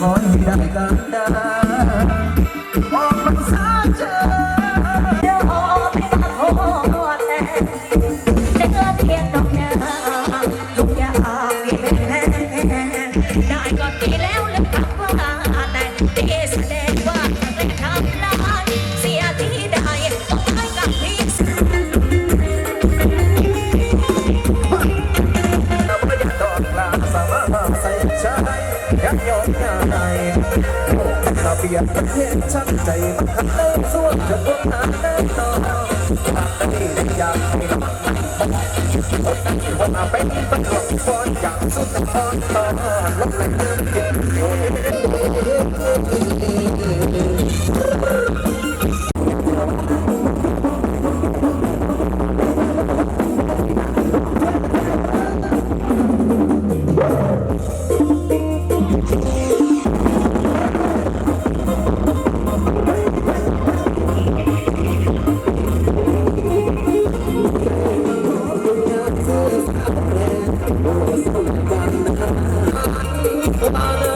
ขอให้ได้กันดาออกพรรษาเจอเดี๋ยวขอไปตัดหัวแต่เดือเทียนดอกยากไปเป็นแน่แต่ก็ดีแล้วเลยกลับมาแต่ที่แสดงว่าไม่ทำ ยักย้อนหน้าระเบียบเห็นชัดใจมันเติมส่วนจะพวกหาแน่นอนหากที่ได้ยากให้รักคนนั้นคนมาเป็นบังคอนอยางสุดทนตอลบไลเติเก็บอยู่ในเรื่อง Father.